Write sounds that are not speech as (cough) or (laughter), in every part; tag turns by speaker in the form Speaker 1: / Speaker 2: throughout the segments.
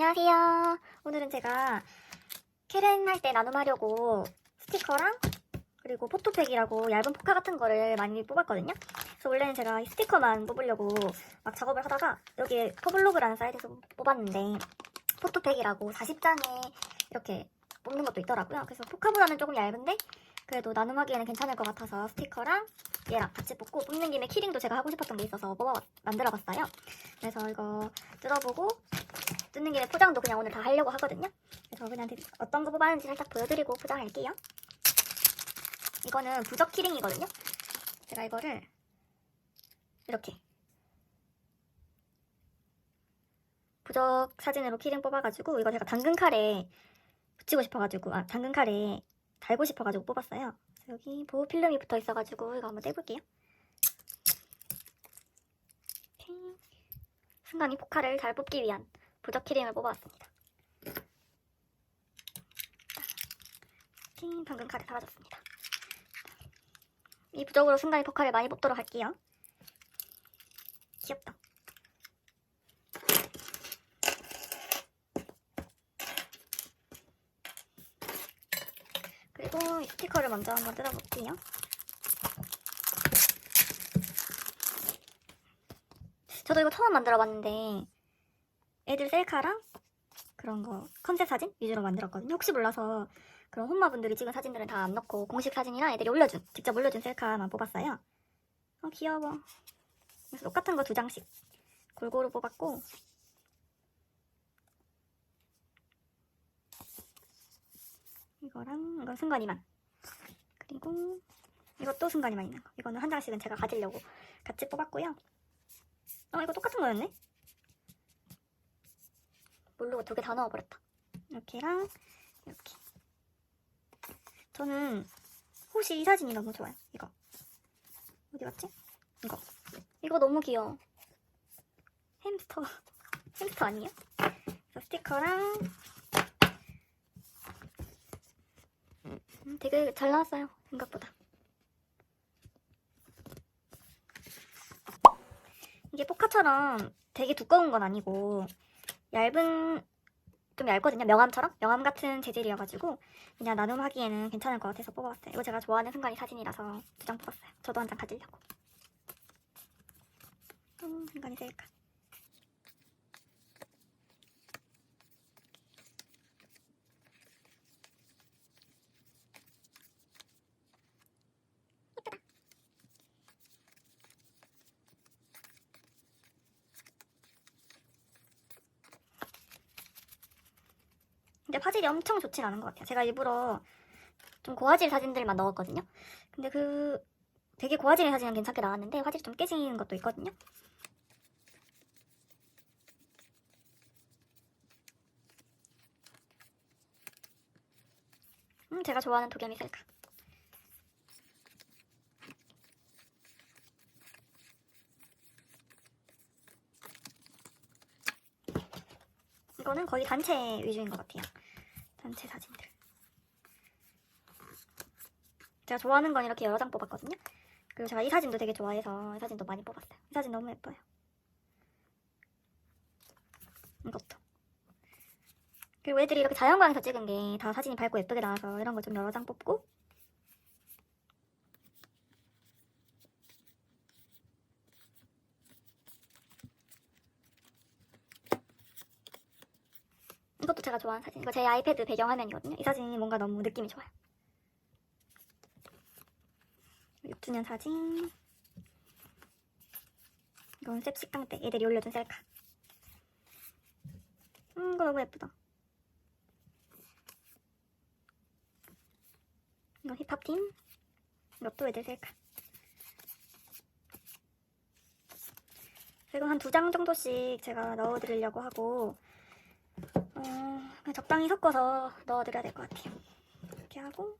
Speaker 1: 안녕하세요. 오늘은 제가 캐렌 할때 나눔하려고 스티커랑 그리고 포토팩이라고 얇은 포카 같은 거를 많이 뽑았거든요. 그래서 원래는 제가 이 스티커만 뽑으려고 막 작업을 하다가 여기에 퍼블로그라는 사이트에서 뽑았는데 포토팩이라고 40장에 이렇게 뽑는 것도 있더라고요. 그래서 포카보다는 조금 얇은데 그래도 나눔하기에는 괜찮을 것 같아서 스티커랑 얘랑 같이 뽑고 뽑는 김에 키링도 제가 하고 싶었던 게 있어서 뽑아 만들어봤어요. 그래서 이거 뜯어보고 뜯는 김에 포장도 그냥 오늘 다 하려고 하거든요. 그래서 그냥 되- 어떤 거 뽑았는지 살짝 보여드리고 포장할게요. 이거는 부적 키링이거든요. 제가 이거를 이렇게 부적 사진으로 키링 뽑아가지고 이거 제가 당근 칼에 붙이고 싶어가지고 아 당근 칼에 달고 싶어가지고 뽑았어요. 여기 보호 필름이 붙어 있어가지고 이거 한번 떼볼게요. 이렇게 순간 이 포카를 잘 뽑기 위한 부적 키링을 뽑아왔습니다. 팅 당근 칼에 사라졌습니다. 이 부적으로 순간이 포카를 많이 뽑도록 할게요. 귀엽다. 그리고 이 스티커를 먼저 한번 뜯어볼게요. 저도 이거 처음 만들어봤는데 애들 셀카랑 그런 거 컨셉 사진 위주로 만들었거든요. 혹시 몰라서 그런 홈마분들이 찍은 사진들은 다 안 넣고 공식 사진이랑 애들이 올려준 직접 올려준 셀카만 뽑았어요. 어 귀여워. 그래서 똑같은 거 두 장씩 골고루 뽑았고 이거랑 이건 순간이만 그리고 이것도 순간이만 있는 거 이거는 한 장씩은 제가 가지려고 같이 뽑았고요. 어 이거 똑같은 거였네? 모르고 두 개 다 넣어버렸다. 이렇게랑 이렇게. 저는 혹시 이 사진이 너무 좋아요. 이거. 어디 갔지? 이거. 이거 너무 귀여워. 햄스터. (laughs) 햄스터 아니에요? 스티커랑 음, 되게 잘 나왔어요. 생각보다. 이게 포카처럼 되게 두꺼운 건 아니고 얇은 좀 얇거든요. 명암처럼 명암 같은 재질이어가지고 그냥 나눔하기에는 괜찮을 것 같아서 뽑아봤어요. 이거 제가 좋아하는 순간이 사진이라서 두 장 뽑았어요. 저도 한 장 가지려고. 음, 순간이 셀까. 근데 화질이 엄청 좋진 않은 것 같아요. 제가 일부러 좀 고화질 사진들만 넣었거든요. 근데 그 되게 고화질의 사진은 괜찮게 나왔는데 화질이 좀 깨지는 것도 있거든요. 음, 제가 좋아하는 도겸이 셀카. 이거는 거의 단체 위주인 것 같아요. 단체 사진들. 제가 좋아하는 건 이렇게 여러 장 뽑았거든요. 그리고 제가 이 사진도 되게 좋아해서 이 사진도 많이 뽑았어요. 이 사진 너무 예뻐요. 이것도. 그리고 애들이 이렇게 자연광에서 찍은 게 다 사진이 밝고 예쁘게 나와서 이런 거 좀 여러 장 뽑고 이것도 제가 좋아하는 사진. 이거 제 아이패드 배경화면이거든요. 이 사진이 뭔가 너무 느낌이 좋아요. 6주년 사진. 이건 셉 식당 때 애들이 올려준 셀카. 음, 이거 너무 예쁘다. 이건 힙합팀. 이것도 애들 셀카. 그리고 한 두 장 정도씩 제가 넣어드리려고 하고, 어, 그냥 적당히 섞어서 넣어드려야 될 것 같아요. 이렇게 하고,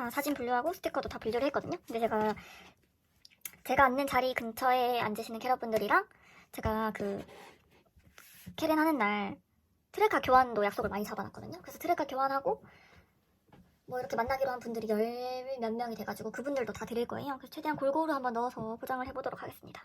Speaker 1: 다 사진 분류하고 스티커도 다 분류를 했거든요. 근데 제가 제가 앉는 자리 근처에 앉으시는 캐럿분들이랑 제가 그 캐렌 하는 날 트레카 교환도 약속을 많이 잡아놨거든요. 그래서 트레카 교환하고 뭐 이렇게 만나기로 한 분들이 열 몇 명이 돼가지고 그분들도 다 드릴 거예요. 그래서 최대한 골고루 한번 넣어서 포장을 해보도록 하겠습니다.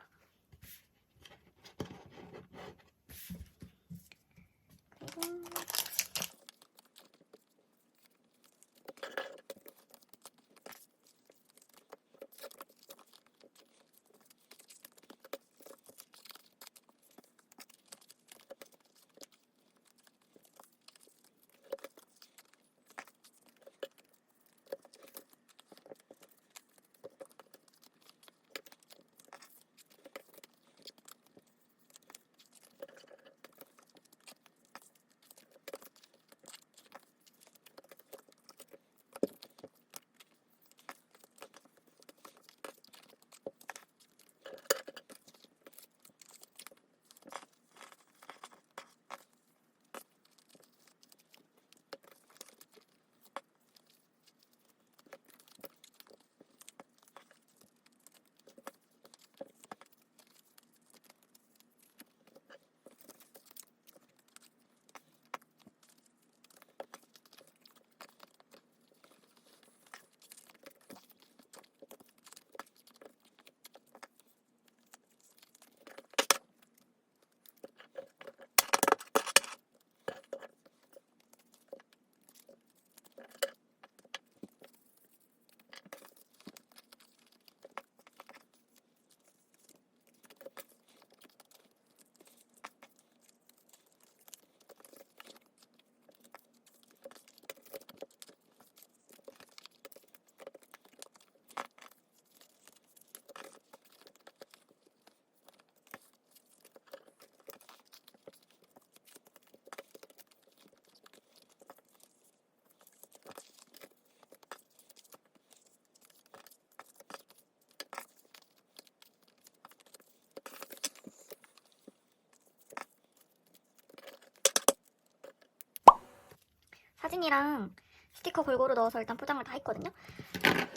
Speaker 1: 사진이랑 스티커 골고루 넣어서 일단 포장을 다 했거든요.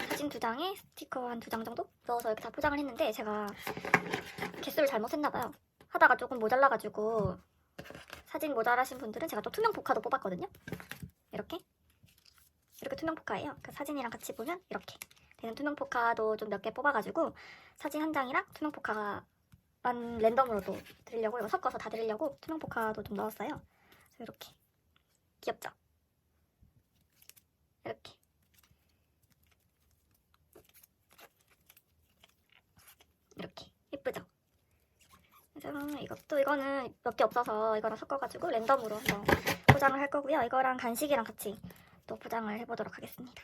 Speaker 1: 사진 두 장에 스티커 한 두 장 정도 넣어서 이렇게 다 포장을 했는데 제가 개수를 잘못 했나봐요. 하다가 조금 모자라가지고 사진 모자라신 분들은 제가 또 투명 포카도 뽑았거든요. 이렇게 이렇게 투명 포카예요. 그 사진이랑 같이 보면 이렇게 되는 투명 포카도 좀 몇 개 뽑아가지고 사진 한 장이랑 투명 포카만 랜덤으로 도 드리려고 이거 섞어서 다 드리려고 투명 포카도 좀 넣었어요. 이렇게 귀엽죠? 이렇게 이렇게 예쁘죠? 그래서 이것도 이거는 몇 개 없어서 이거랑 섞어가지고 랜덤으로 한번 포장을 할 거고요. 이거랑 간식이랑 같이 또 포장을 해보도록 하겠습니다.